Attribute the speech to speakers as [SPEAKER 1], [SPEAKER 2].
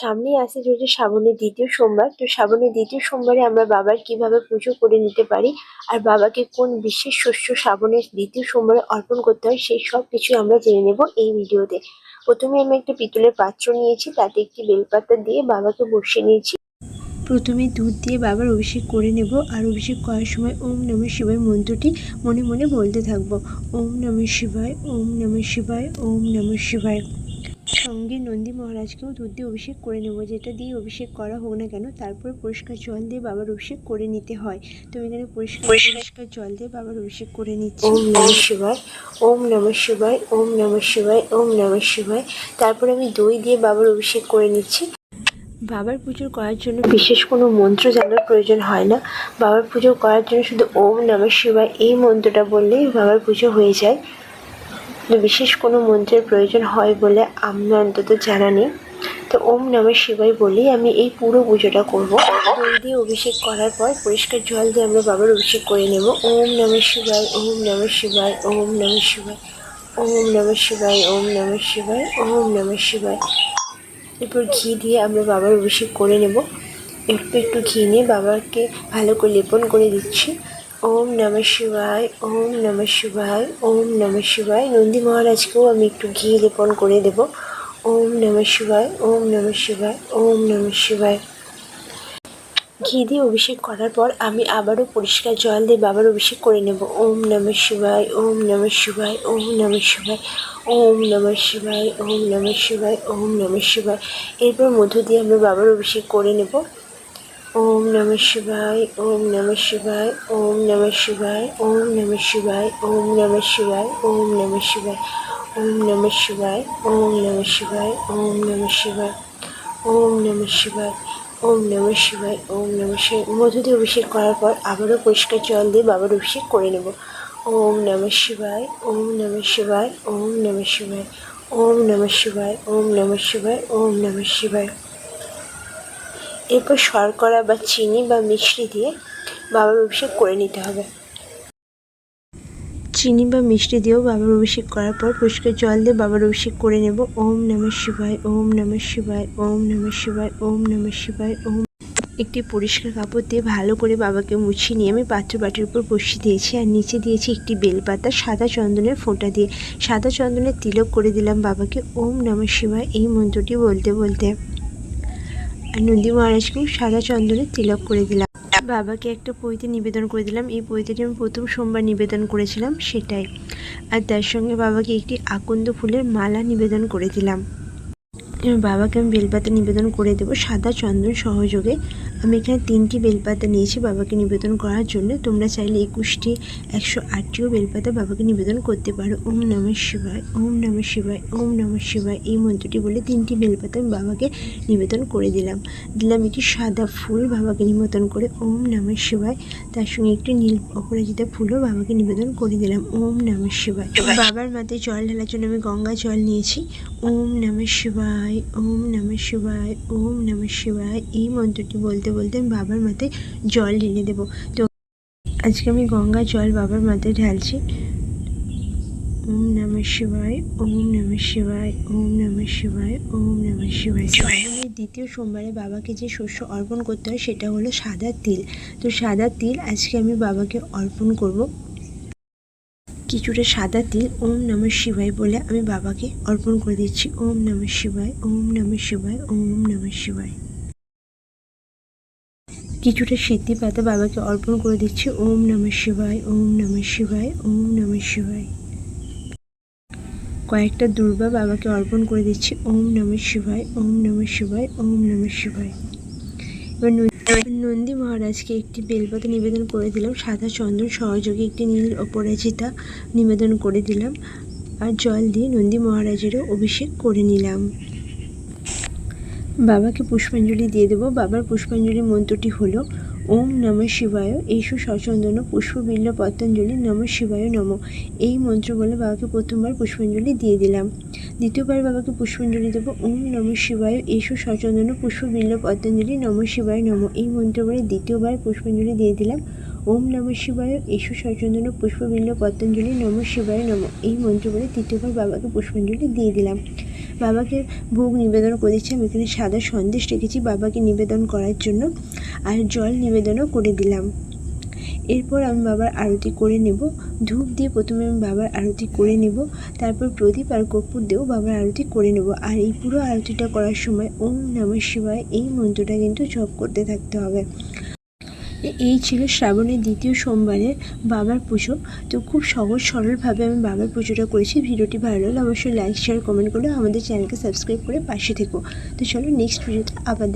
[SPEAKER 1] সামনেই আসছে চলছে শ্রাবণের দ্বিতীয় সোমবার, তো শ্রাবণের দ্বিতীয় সোমবারে আমরা বাবার কীভাবে পুজো করে নিতে পারি আর বাবাকে কোন বিশেষ শস্য শ্রাবণের দ্বিতীয় সোমবারে অর্পণ করতে হয়, সেই সব কিছু আমরা জেনে নেব এই ভিডিওতে। প্রথমে আমি একটা পিতলের পাত্র নিয়েছি, তাতে একটি বেলপাতা দিয়ে বাবাকে বসিয়ে নিয়েছি। প্রথমে দুধ দিয়ে বাবার অভিষেক করে নেব আর অভিষেক করার সময় ওম নমঃ শিবায় মন্ত্রটি মনে মনে বলতে থাকব। ওম নমঃ শিবায়, ওম নমঃ শিবায়, ওম নমঃ শিবায়। সঙ্গে নন্দী মহারাজকেও দুধ দিয়ে অভিষেক করে নেব। যেটা দিয়ে অভিষেক করা হোক না কেন তারপরে পরিষ্কার জল দিয়ে বাবার অভিষেক করে নিতে হয়। তো এখানে পরিষ্কার পরিষ্কার জল দিয়ে বাবার অভিষেক করে নিচ্ছি। ওম নমঃ শিবায় ওম নমঃ শিবায় ওম নমঃ শিবায় ওম নমঃ শিবায়। তারপরে আমি দই দিয়ে বাবার অভিষেক করে নিচ্ছি। বাবার পুজো করার জন্য বিশেষ কোনো মন্ত্র জানার প্রয়োজন হয় না। বাবার পুজো করার জন্য শুধু ওম নমঃ শিবায় এই মন্ত্রটা বললেই বাবার পুজো হয়ে যায়। বিশেষ কোনো মন্ত্রের প্রয়োজন হয় বলে আমি অন্তত জানা নেই। তো ওম নমঃ শিবায় বলেই আমি এই পুরো পুজোটা করব। দই দিয়ে অভিষেক করার পর পরিষ্কার জল দিয়ে আমরা বাবার অভিষেক করে নেব। ওম নমঃ শিবায় ওম নমঃ শিবায় ওম নমঃ শিবায় ওম নমঃ শিবায় ওম নমঃ শিবায় ওম নমঃ শিবায়। এরপর ঘি দিয়ে আমরা বাবার অভিষেক করে নেব। একটু একটু ঘি নিয়ে বাবাকে ভালো করে লেপন করে দিচ্ছি। ওম নমঃ শিবায় ওম নমঃ শিবায় ওম নমঃ শিবায় নন্দী মহারাজকেও আমি একটু ঘি লেপন করে দেব ওম নমঃ শিবায় ওম নমঃ শিবায় ওম নমঃ শিবায় ঘি দিয়ে অভিষেক করার পর আমি আবারও পরিষ্কার জল দিয়ে বাবার অভিষেক করে নেব ওম নমঃ শিবায় ওম নমঃ শিবায় ওম নমঃ শিবায় ওম নমঃ শিবায় ওম নমঃ শিবায় ওম নমঃ শিবায় এরপর মধু দিয়ে আমরা বাবার অভিষেক করে নেব ওম নমঃ শিবায় ওম নমঃ শিবায় ওম নমঃ শিবায় ওম নমঃ শিবায় ওম নমঃ শিবায় ওম নমঃ শিবায় ওম নমঃ শিবায় ওম নমঃ শিবায় ওম নমঃ শিবায় ওম নমঃ শিবায় ওম নমঃ শিবায় ওম নমঃ শিবায় মধু দিয়ে অভিষেক করার পর আবারও পরিষ্কার জল দিয়ে বাবার অভিষেক করে নেব ওম নমঃ শিবায় ওম নমঃ শিবায় ওম নমঃ শিবায় ওম নমঃ শিবায় ওম নমঃ শিবায় ওম নমঃ শিবায় এরপর শর্করা বা চিনি বা মিষ্টি দিয়ে বাবার অভিষেক করে নিতে হবে। চিনি বা মিষ্টি দিয়েও বাবার অভিষেক করার পর পরিষ্কার জল দিয়ে বাবার অভিষেক করে নেব। ওম নমঃ শিবায়, ওম নমঃ শিবায়, ওম নমঃ শিবায়, ওম নমঃ শিবায়, ওম একটি পরিষ্কার কাপড় দিয়ে ভালো করে বাবাকে মুছিয়ে নিয়ে আমি পাত্র বাটির উপর বসিয়ে দিয়েছি আর নিচে দিয়েছি একটি বেলপাতা সাদা চন্দনের ফোঁটা দিয়ে। সাদা চন্দনের তিলক করে দিলাম বাবাকে। ওম নমঃ শিবায়, এই মন্ত্রটি বলতে বলতে আর নন্দী মহারাজকে সাদা চন্দনে তিলক করে দিলাম। বাবাকে একটা পৈতে নিবেদন করে দিলাম। এই পৈতেটি আমি প্রথম সোমবার নিবেদন করেছিলাম, সেটাই। আর তার সঙ্গে বাবাকে একটি আকন্দ ফুলের মালা নিবেদন করে দিলাম। বাবাকে আমি বেলপাতা নিবেদন করে দেবো সাদা চন্দন সহযোগে। আমি এখানে তিনটি বেলপাতা নিয়েছি বাবাকে নিবেদন করার জন্য। তোমরা চাইলে একুশটি একশো আটটিও বেলপাতা বাবাকে নিবেদন করতে পারো। ওম নমঃ শিবায়, ওম নমঃ শিবায়, ওম নমঃ শিবায় এই মন্ত্রটি বলে তিনটি বেলপাতা আমি বাবাকে নিবেদন করে দিলাম। দিলাম একটি সাদা ফুল বাবাকে নিবেদন করে। ওম নমঃ শিবায়, তার সঙ্গে একটি নীল অপরাজিতা ফুলও বাবাকে নিবেদন করে দিলাম। ওম নমঃ শিবায়। বাবার মাথায় জল ঢালার জন্য আমি গঙ্গা জল নিয়েছি। ওম নমঃ শিবায়, ওম নমঃ শিবায়, ওম নমঃ শিবায় এই মন্ত্রটি বলতে বলতে আমি বাবার মাথায় জল ঢেলে দেবো। তো আজকে আমি গঙ্গা জল বাবার মাথায় ঢালছি। ওম নমঃ শিবায় ওম নমঃ শিবায় ওম নমঃ শিবায় ওম নমঃ শিবায়। শ্রাবণের দ্বিতীয় সোমবারে বাবাকে যে শস্য অর্পণ করতে হয় সেটা হলো সাদা তিল। তো সাদা তিল আজকে আমি বাবাকে অর্পণ করব। কিছুটা সাদা তিল ওম নমঃ শিবায় বলে আমি বাবাকে অর্পণ করে দিচ্ছি। ওম নমঃ শিবায় ওম নমঃ শিবায় ওম নমঃ শিবায়। কিছুটা সিদ্ধি পাতা বাবাকে অর্পণ করে দিচ্ছি। ওম নমঃ শিবায়, ওম নমঃ শিবায়, ওম নমঃ শিবায়। কয়েকটা দুর্বা বাবাকে অর্পণ করে দিচ্ছি। ওম নমঃ শিবায়, ওম নমঃ শিবায়, ওম নমঃ শিবায়। এবার নন্দী- মহারাজকে একটি বেলপাতা নিবেদন করে দিলাম। সাদা চন্দন সহযোগে একটি নীল অপরাজিতা নিবেদন করে দিলাম। আর জল দিয়ে নন্দী মহারাজেরও অভিষেক করে নিলাম। বাবাকে পুষ্পাঞ্জলি দিয়ে দেবো। বাবার পুষ্পাঞ্জলি মন্ত্রটি হলো, ওম নম শিবায় এইসু সচন্দন, পুষ্পবিল্ল পতঞ্জলি, নম শিবায় নম। এই মন্ত্র বলে বাবাকে প্রথমবার পুষ্পাঞ্জলি দিয়ে দিলাম। দ্বিতীয়বার বাবাকে পুষ্পাঞ্জলি দেবো, ওম নম শিবায় এইসু সচন্দন, পুষ্পবিল্ল পতঞ্জলি, নম শিবায় নম। এই মন্ত্র বলে দ্বিতীয়বার পুষ্পাঞ্জলি দিয়ে দিলাম, ওম নম শিবায় এইসু সচন্দন, পুষ্পবিল্ল পতঞ্জলি, নম শিবায় নম। এই মন্ত্র বলে তৃতীয়বার বাবাকে পুষ্পাঞ্জলি দিয়ে দিলাম। বাবাকে ভোগ নিবেদন করে দিচ্ছি আমি এখানে সাদা সন্দেশ রেখেছি বাবাকে নিবেদন করার জন্য আর জল নিবেদনও করে দিলাম। এরপর আমি বাবার আরতি করে নেব। ধূপ দিয়ে প্রথমে আমি বাবার আরতি করে নেব, তারপর প্রদীপ আর কর্পূর দিয়েও বাবার আরতি করে নেব। আর এই পুরো আরতিটা করার সময় ওম নমঃ শিবায় এই মন্ত্রটা কিন্তু জপ করতে থাকতে হবে। এই ছিল শ্রাবণের দ্বিতীয় সোমবারে বাবার পুজো। তো খুব সহজ, সরলভাবে আমি বাবার পুজোটা করেছি। ভিডিওটি ভালো লাগলে অবশ্যই লাইক শেয়ার কমেন্ট করে আমাদের চ্যানেলকে সাবস্ক্রাইব করে পাশে থেকো। তো চলো নেক্সট ভিডিওতে আবার দেখা